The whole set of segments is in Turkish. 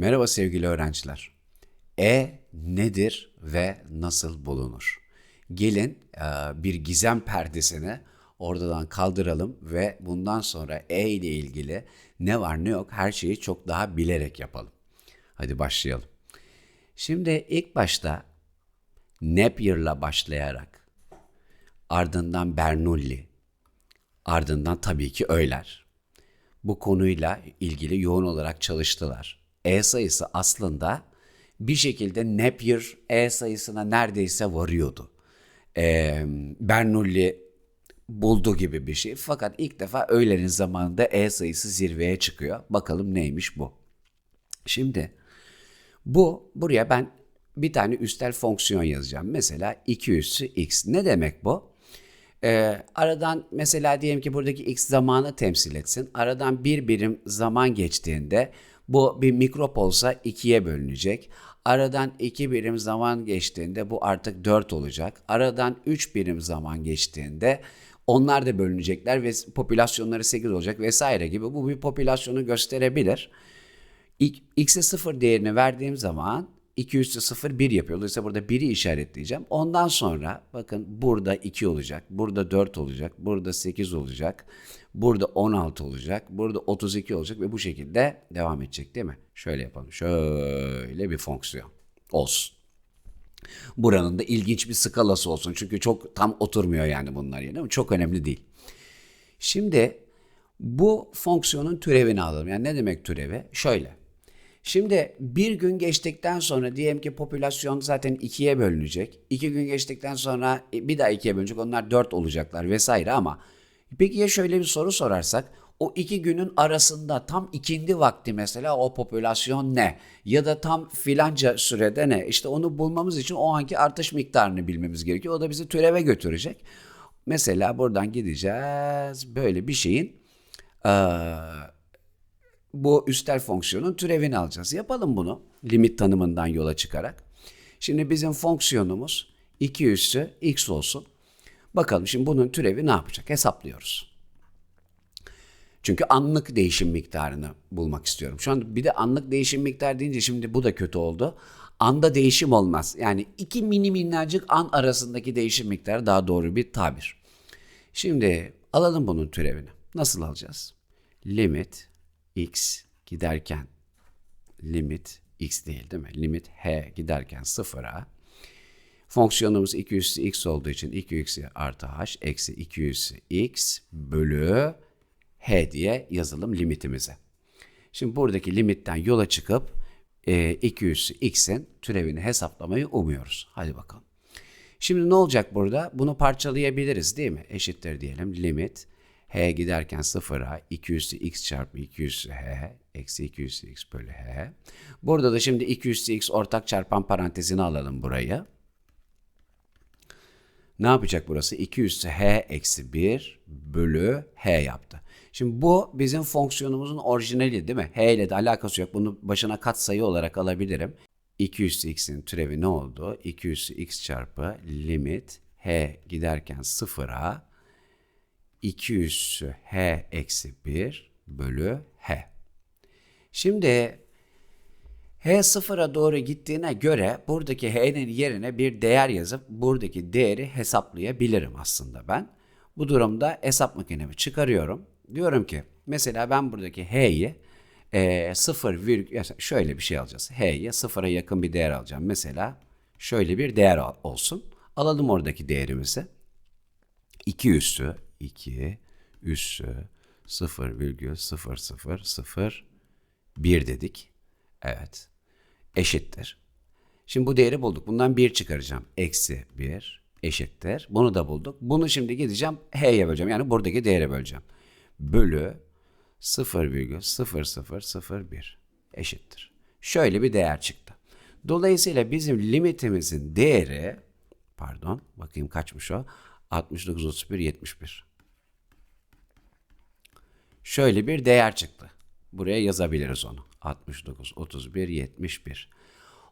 Merhaba sevgili öğrenciler. E nedir ve nasıl bulunur? Gelin e, bir gizem perdesini oradan kaldıralım ve bundan sonra E ile ilgili ne var ne yok her şeyi çok daha bilerek yapalım. Hadi başlayalım. Şimdi ilk başta Napier'la başlayarak ardından Bernoulli, ardından tabii ki Euler bu konuyla ilgili yoğun olarak çalıştılar. E sayısı aslında bir şekilde Napier E sayısına neredeyse varıyordu. Ee, Bernoulli buldu gibi bir şey. Fakat ilk defa Euler'in zamanında E sayısı zirveye çıkıyor. Bakalım neymiş bu. Şimdi bu buraya ben bir tane üstel fonksiyon yazacağım. Mesela 2 üssü x. Ne demek bu? Ee, aradan mesela diyelim ki buradaki x zamanı temsil etsin. Aradan bir birim zaman geçtiğinde bu bir mikrop olsa ikiye bölünecek. Aradan iki birim zaman geçtiğinde bu artık 4 olacak. Aradan 3 birim zaman geçtiğinde onlar da bölünecekler ve popülasyonları 8 olacak vesaire gibi. Bu bir popülasyonu gösterebilir. X'e 0 değerini verdiğim zaman 2 üstü 0 1 yapıyor. Dolayısıyla burada 1'i işaretleyeceğim. Ondan sonra bakın burada 2 olacak, burada 4 olacak, burada 8 olacak, burada 16 olacak, burada 32 olacak ve bu şekilde devam edecek değil mi? Şöyle yapalım. Şöyle bir fonksiyon olsun. Buranın da ilginç bir skalası olsun. Çünkü çok tam oturmuyor yani bunlar yerine ama çok önemli değil. Şimdi bu fonksiyonun türevini alalım. Yani ne demek türevi? Şöyle. Şimdi bir gün geçtikten sonra diyelim ki popülasyon zaten ikiye bölünecek. İki gün geçtikten sonra bir daha ikiye bölünecek. Onlar dört olacaklar vesaire ama peki ya şöyle bir soru sorarsak o iki günün arasında tam ikindi vakti mesela o popülasyon ne? Ya da tam filanca sürede ne? İşte onu bulmamız için o anki artış miktarını bilmemiz gerekiyor. O da bizi türeve götürecek. Mesela buradan gideceğiz böyle bir şeyin ee, bu üstel fonksiyonun türevini alacağız. Yapalım bunu limit tanımından yola çıkarak. Şimdi bizim fonksiyonumuz 2 üssü x olsun. Bakalım şimdi bunun türevi ne yapacak? Hesaplıyoruz. Çünkü anlık değişim miktarını bulmak istiyorum. Şu an bir de anlık değişim miktarı deyince şimdi bu da kötü oldu. Anda değişim olmaz. Yani iki mini minnacık an arasındaki değişim miktarı daha doğru bir tabir. Şimdi alalım bunun türevini. Nasıl alacağız? Limit x giderken limit x değil değil mi? Limit h giderken sıfıra fonksiyonumuz 2 üssü x olduğu için 2 üssü artı h eksi 2 üssü x bölü h diye yazalım limitimize. Şimdi buradaki limitten yola çıkıp e, 2 üssü x'in türevini hesaplamayı umuyoruz. Hadi bakalım. Şimdi ne olacak burada? Bunu parçalayabiliriz değil mi? Eşittir diyelim limit h giderken sıfıra 2 üssü x çarpı 2 üssü h eksi 2 üssü x bölü h. Burada da şimdi 2 üssü x ortak çarpan parantezini alalım burayı. Ne yapacak burası? 2 üssü h eksi 1 bölü h yaptı. Şimdi bu bizim fonksiyonumuzun orijinali değil mi? H ile de alakası yok. Bunu başına kat sayı olarak alabilirim. 2 üssü x'in türevi ne oldu? 2 üssü x çarpı limit h giderken sıfıra 2 üssü h eksi 1 bölü h. Şimdi h sıfıra doğru gittiğine göre buradaki h'nin yerine bir değer yazıp buradaki değeri hesaplayabilirim aslında ben. Bu durumda hesap makinemi çıkarıyorum. Diyorum ki mesela ben buradaki h'yi e, 0 virgül şöyle bir şey alacağız. H'ye sıfıra yakın bir değer alacağım. Mesela şöyle bir değer olsun. Alalım oradaki değerimizi. 2 üssü 2 üssü 0,0001 dedik. Evet. Eşittir. Şimdi bu değeri bulduk. Bundan 1 çıkaracağım. Eksi 1 eşittir. Bunu da bulduk. Bunu şimdi gideceğim h'ye böleceğim. Yani buradaki değere böleceğim. Bölü 0,0001 eşittir. Şöyle bir değer çıktı. Dolayısıyla bizim limitimizin değeri pardon bakayım kaçmış o 69 31 71 şöyle bir değer çıktı. Buraya yazabiliriz onu. 69, 31, 71.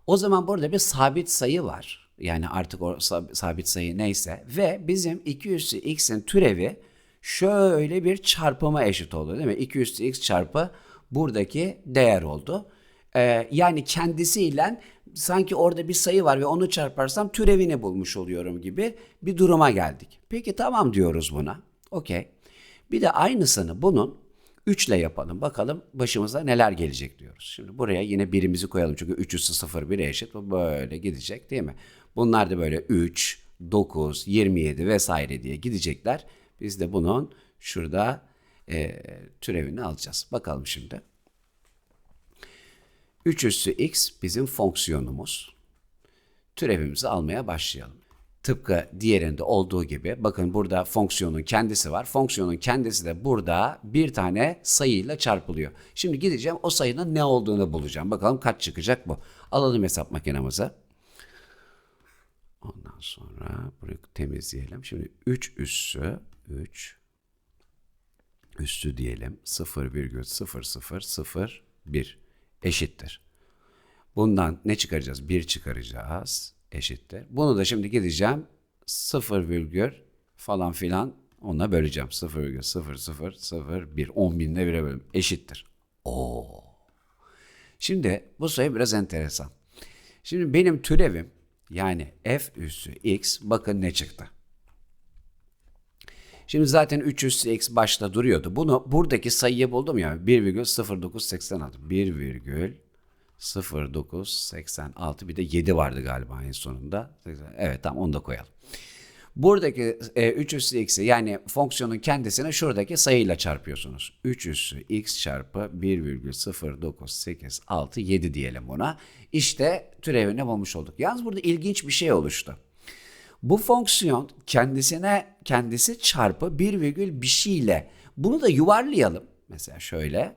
O zaman burada bir sabit sayı var. Yani artık o sabit sayı neyse. Ve bizim 2 üssü x'in türevi şöyle bir çarpıma eşit oldu değil mi? 2 üssü x çarpı buradaki değer oldu. Ee, yani kendisiyle sanki orada bir sayı var ve onu çarparsam türevini bulmuş oluyorum gibi bir duruma geldik. Peki tamam diyoruz buna. Okey. Bir de aynısını bunun 3 ile yapalım. Bakalım başımıza neler gelecek diyoruz. Şimdi buraya yine birimizi koyalım. Çünkü 3 üssü 0 1'e eşit. Bu böyle gidecek değil mi? Bunlar da böyle 3, 9, 27 vesaire diye gidecekler. Biz de bunun şurada e, türevini alacağız. Bakalım şimdi. 3 üssü x bizim fonksiyonumuz. Türevimizi almaya başlayalım. Tıpkı diğerinde olduğu gibi bakın burada fonksiyonun kendisi var. Fonksiyonun kendisi de burada bir tane sayıyla çarpılıyor. Şimdi gideceğim o sayının ne olduğunu bulacağım. Bakalım kaç çıkacak bu. Alalım hesap makinemize. Ondan sonra burayı temizleyelim. Şimdi 3 üssü 3 üssü diyelim 0,0001 eşittir. Bundan ne çıkaracağız? 1 çıkaracağız eşittir. Bunu da şimdi gideceğim 0 virgül falan filan ona böleceğim. 0,0001 10 binde bire bölüm eşittir. Oo. Şimdi bu sayı biraz enteresan. Şimdi benim türevim yani f üssü x bakın ne çıktı. Şimdi zaten 3 üssü x başta duruyordu. Bunu buradaki sayıyı buldum ya 1,0986 1,0986 bir de 7 vardı galiba en sonunda. Evet tamam onu da koyalım. Buradaki e, 3 üssü x'i yani fonksiyonun kendisine şuradaki sayıyla çarpıyorsunuz. 3 üssü x çarpı 1,0986 diyelim buna. İşte türevini bulmuş olduk. Yalnız burada ilginç bir şey oluştu. Bu fonksiyon kendisine kendisi çarpı bir virgül bir şeyle bunu da yuvarlayalım. Mesela şöyle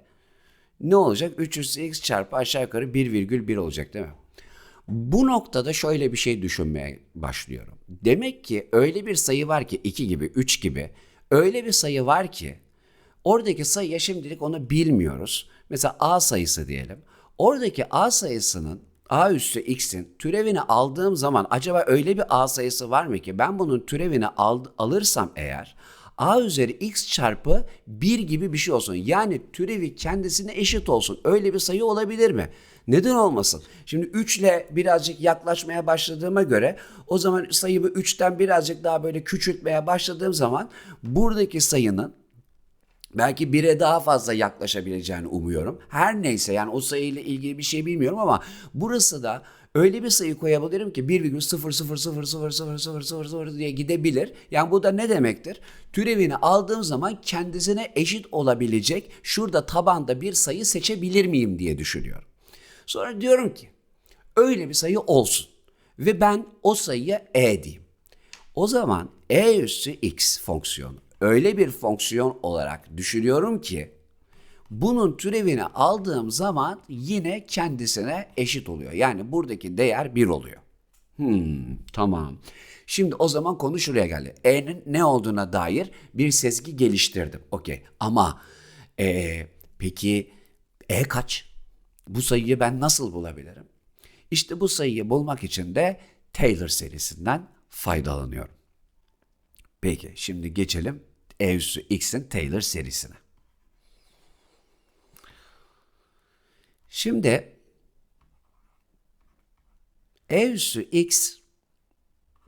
ne olacak? 3 üssü x çarpı aşağı yukarı 1,1 olacak değil mi? Bu noktada şöyle bir şey düşünmeye başlıyorum. Demek ki öyle bir sayı var ki 2 gibi 3 gibi öyle bir sayı var ki oradaki sayıya şimdilik onu bilmiyoruz. Mesela a sayısı diyelim. Oradaki a sayısının a üssü x'in türevini aldığım zaman acaba öyle bir a sayısı var mı ki ben bunun türevini al, alırsam eğer a üzeri x çarpı 1 gibi bir şey olsun. Yani türevi kendisine eşit olsun. Öyle bir sayı olabilir mi? Neden olmasın? Şimdi 3 ile birazcık yaklaşmaya başladığıma göre o zaman sayımı 3'ten birazcık daha böyle küçültmeye başladığım zaman buradaki sayının belki 1'e daha fazla yaklaşabileceğini umuyorum. Her neyse yani o sayıyla ilgili bir şey bilmiyorum ama burası da öyle bir sayı koyabilirim ki 1,0000000 diye gidebilir. Yani bu da ne demektir? Türevini aldığım zaman kendisine eşit olabilecek şurada tabanda bir sayı seçebilir miyim diye düşünüyorum. Sonra diyorum ki öyle bir sayı olsun ve ben o sayıya e diyeyim. O zaman e üssü x fonksiyonu öyle bir fonksiyon olarak düşünüyorum ki bunun türevini aldığım zaman yine kendisine eşit oluyor. Yani buradaki değer 1 oluyor. Hmm, tamam. Şimdi o zaman konu şuraya geldi. E'nin ne olduğuna dair bir sezgi geliştirdim. Okey. Ama e, peki E kaç? Bu sayıyı ben nasıl bulabilirim? İşte bu sayıyı bulmak için de Taylor serisinden faydalanıyorum. Peki şimdi geçelim E üssü X'in Taylor serisine. Şimdi E üssü X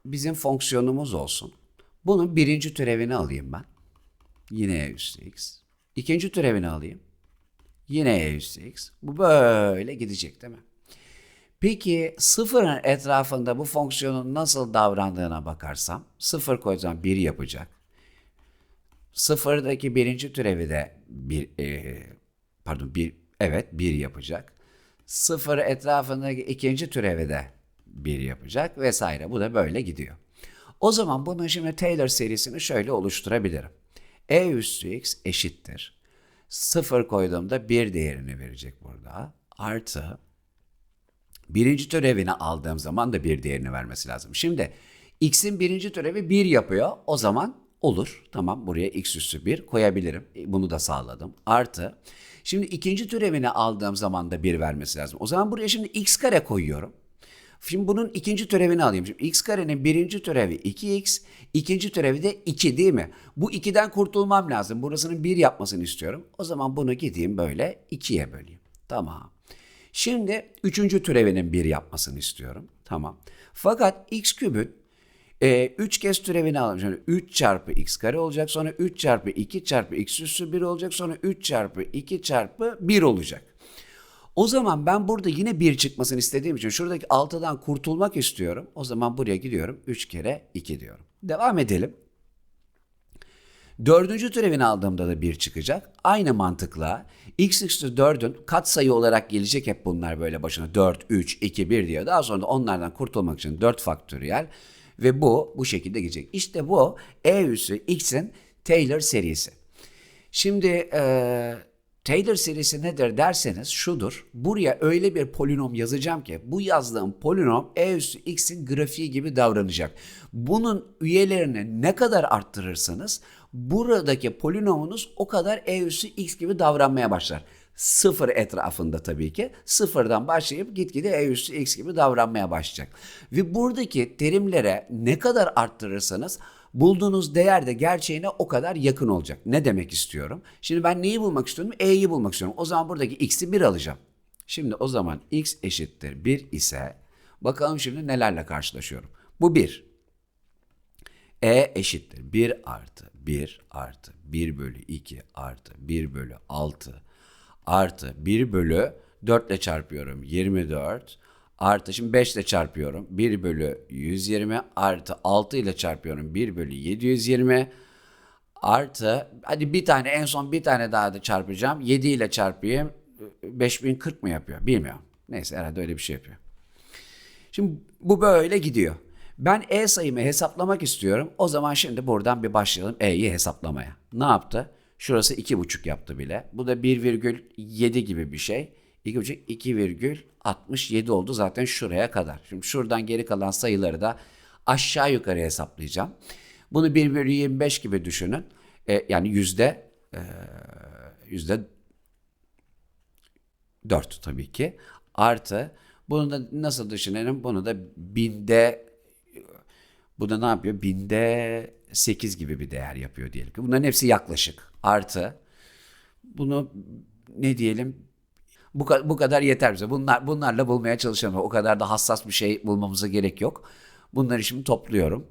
bizim fonksiyonumuz olsun. Bunun birinci türevini alayım ben. Yine E üssü X. İkinci türevini alayım. Yine E üssü X. Bu böyle gidecek değil mi? Peki sıfırın etrafında bu fonksiyonun nasıl davrandığına bakarsam sıfır koysam bir yapacak. Sıfırdaki birinci türevi de bir e, pardon bir evet bir yapacak. Sıfır etrafındaki ikinci türevi de bir yapacak vesaire. Bu da böyle gidiyor. O zaman bunun şimdi Taylor serisini şöyle oluşturabilirim. E üssü x eşittir. Sıfır koyduğumda bir değerini verecek burada. Artı birinci türevini aldığım zaman da bir değerini vermesi lazım. Şimdi x'in birinci türevi 1 yapıyor. O zaman olur. Tamam buraya x üssü 1 koyabilirim. E, Bunu da sağladım. Artı şimdi ikinci türevini aldığım zaman da 1 vermesi lazım. O zaman buraya şimdi x kare koyuyorum. Şimdi bunun ikinci türevini alayım. Şimdi x karenin birinci türevi 2x, ikinci türevi de 2 değil mi? Bu 2'den kurtulmam lazım. Burasının 1 yapmasını istiyorum. O zaman bunu gideyim böyle 2'ye böleyim. Tamam. Şimdi üçüncü türevinin bir yapmasını istiyorum. Tamam. Fakat x kübün e, 3 kez türevini alalım. Şimdi 3 çarpı x kare olacak. Sonra 3 çarpı 2 çarpı x üssü 1 olacak. Sonra 3 çarpı 2 çarpı 1 olacak. O zaman ben burada yine 1 çıkmasını istediğim için şuradaki 6'dan kurtulmak istiyorum. O zaman buraya gidiyorum. 3 kere 2 diyorum. Devam edelim. Dördüncü türevini aldığımda da 1 çıkacak. Aynı mantıkla x üstü 4'ün katsayı olarak gelecek hep bunlar böyle başına 4, 3, 2, 1 diye. Daha sonra da onlardan kurtulmak için 4 faktöriyel ve bu bu şekilde gelecek. İşte bu e üssü x'in Taylor serisi. Şimdi e, Taylor serisi nedir derseniz şudur. Buraya öyle bir polinom yazacağım ki bu yazdığım polinom e üssü x'in grafiği gibi davranacak. Bunun üyelerini ne kadar arttırırsanız buradaki polinomunuz o kadar e üssü x gibi davranmaya başlar. Sıfır etrafında tabii ki. Sıfırdan başlayıp gitgide e üssü x gibi davranmaya başlayacak. Ve buradaki terimlere ne kadar arttırırsanız bulduğunuz değer de gerçeğine o kadar yakın olacak. Ne demek istiyorum? Şimdi ben neyi bulmak istiyorum? E'yi bulmak istiyorum. O zaman buradaki x'i 1 alacağım. Şimdi o zaman x eşittir 1 ise bakalım şimdi nelerle karşılaşıyorum. Bu 1. E eşittir 1 artı 1 artı 1 bölü 2 artı 1 bölü 6 artı 1 bölü 4 ile çarpıyorum 24 artı şimdi 5 ile çarpıyorum 1 bölü 120 artı 6 ile çarpıyorum 1 bölü 720 artı hadi bir tane en son bir tane daha da çarpacağım 7 ile çarpayım 5040 mı yapıyor bilmiyorum. Neyse herhalde öyle bir şey yapıyor. Şimdi bu böyle gidiyor. Ben E sayımı hesaplamak istiyorum. O zaman şimdi buradan bir başlayalım E'yi hesaplamaya. Ne yaptı? Şurası 2,5 yaptı bile. Bu da 1,7 gibi bir şey. 2,5 2,67 oldu zaten şuraya kadar. Şimdi şuradan geri kalan sayıları da aşağı yukarı hesaplayacağım. Bunu 1 bölü 25 gibi düşünün. E, yani yüzde e, yüzde 4 tabii ki. Artı bunu da nasıl düşünelim? Bunu da binde bu da ne yapıyor? Binde 8 gibi bir değer yapıyor diyelim ki. Bunların hepsi yaklaşık. Artı bunu ne diyelim? Bu, bu kadar yeter bize. Bunlar, bunlarla bulmaya çalışalım. O kadar da hassas bir şey bulmamıza gerek yok. Bunları şimdi topluyorum.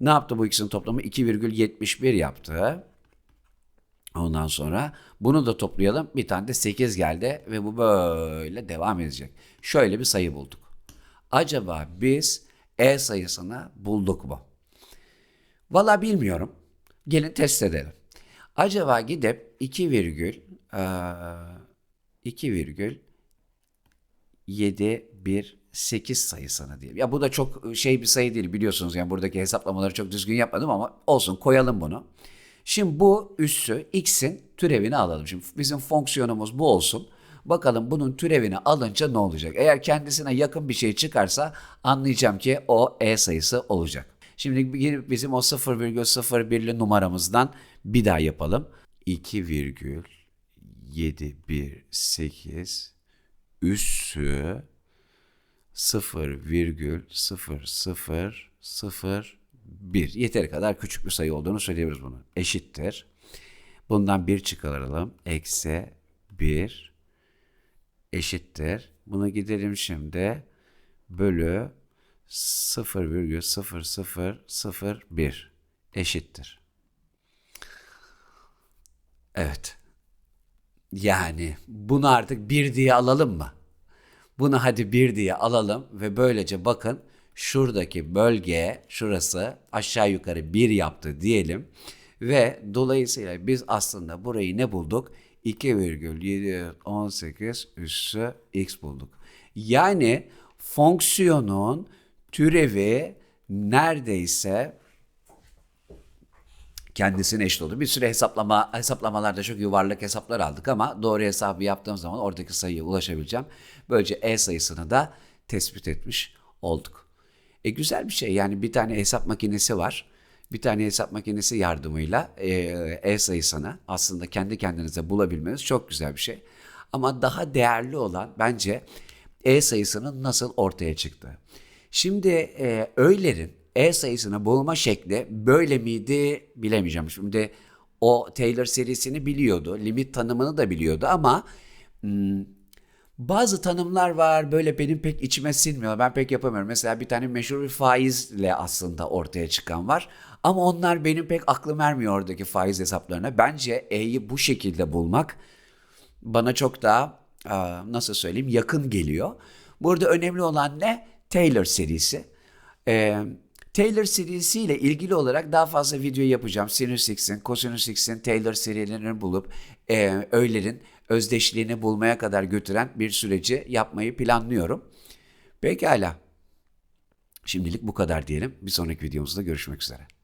Ne yaptı bu ikisinin toplamı? 2,71 yaptı. Ondan sonra bunu da toplayalım. Bir tane de 8 geldi ve bu böyle devam edecek. Şöyle bir sayı bulduk. Acaba biz E sayısını bulduk mu? Valla bilmiyorum. Gelin test edelim. Acaba gidip 2 virgül 2 virgül 7 1 8 sayısını diyelim. Ya bu da çok şey bir sayı değil biliyorsunuz. Yani buradaki hesaplamaları çok düzgün yapmadım ama olsun koyalım bunu. Şimdi bu üssü x'in türevini alalım. Şimdi bizim fonksiyonumuz bu olsun. Bakalım bunun türevini alınca ne olacak? Eğer kendisine yakın bir şey çıkarsa anlayacağım ki o e sayısı olacak. Şimdi bizim o 0,01'li numaramızdan bir daha yapalım. 2,718 üssü 0,0001 yeteri kadar küçük bir sayı olduğunu söyleyebiliriz bunu. Eşittir. Bundan 1 çıkaralım. Eksi 1 eşittir. Bunu gidelim şimdi. Bölü 0,0001 eşittir. Evet. Yani bunu artık 1 diye alalım mı? Bunu hadi 1 diye alalım ve böylece bakın şuradaki bölge şurası aşağı yukarı 1 yaptı diyelim. Ve dolayısıyla biz aslında burayı ne bulduk? 2,718 üssü x bulduk. Yani fonksiyonun türevi neredeyse kendisine eşit oldu. Bir süre hesaplama hesaplamalarda çok yuvarlak hesaplar aldık ama doğru hesabı yaptığım zaman oradaki sayıya ulaşabileceğim. Böylece e sayısını da tespit etmiş olduk. E güzel bir şey yani bir tane hesap makinesi var. Bir tane hesap makinesi yardımıyla e, e sayısını aslında kendi kendinize bulabilmeniz çok güzel bir şey. Ama daha değerli olan bence e sayısının nasıl ortaya çıktığı. Şimdi e, Euler'in e sayısını bulma şekli böyle miydi bilemeyeceğim. Şimdi o Taylor serisini biliyordu, limit tanımını da biliyordu ama hmm, Bazı tanımlar var böyle benim pek içime sinmiyor. Ben pek yapamıyorum. Mesela bir tane meşhur bir faizle aslında ortaya çıkan var. Ama onlar benim pek aklım ermiyor oradaki faiz hesaplarına. Bence E'yi bu şekilde bulmak bana çok daha nasıl söyleyeyim yakın geliyor. Burada önemli olan ne? Taylor serisi. Ee, Taylor serisiyle ilgili olarak daha fazla video yapacağım. Sinus X'in, Cosinus X'in Taylor serilerini bulup e, öğelerin özdeşliğini bulmaya kadar götüren bir süreci yapmayı planlıyorum. Pekala. Şimdilik bu kadar diyelim. Bir sonraki videomuzda görüşmek üzere.